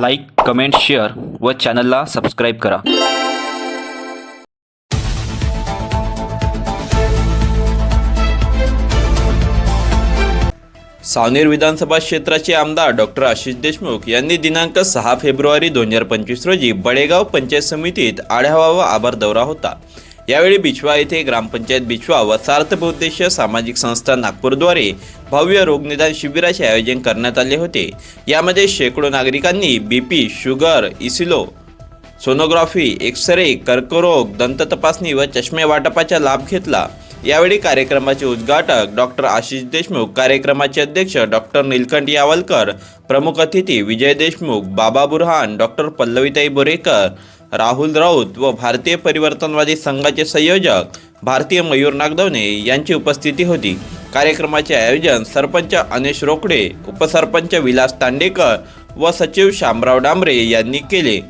Like comment share व चॅनलला subscribe करा. सावनेर विधानसभा क्षेत्राचे आमदार डॉक्टर आशिष देशमुख यांनी दिनांक सहा फेब्रुवारी दोन हजार पंचवीस रोजी बडेगाव पंचायत समितीत आढावा व आभार दौरा होता. यावेळी बिछवा येथे ग्रामपंचायत बिछवा व सार्थ बहुद्देशीय सामाजिक संस्था नागपूरद्वारे भव्य रोगनिदान शिबिराचे आयोजन करण्यात आले होते. यामध्ये शेकडो नागरिकांनी बीपी शुगर इसिलो सोनोग्राफी एक्सरे कर्करोग दंत तपासणी व चष्मे वाटपाचा लाभ घेतला. यावेळी कार्यक्रमाचे उद्घाटक डॉक्टर आशिष देशमुख कार्यक्रमाचे अध्यक्ष डॉक्टर निलकंठ यावलकर प्रमुख अतिथी विजय देशमुख बाबा बुरहान डॉक्टर पल्लवीताई बोरेकर राहुल राऊत व भारतीय परिवर्तनवादी संघाचे संयोजक भारतीय मयूर नागदवणे यांची उपस्थिती होती. कार्यक्रमाचे आयोजन सरपंच अनेश रोकडे उपसरपंच विलास तांडेकर व सचिव शामराव डांबरे यांनी केले.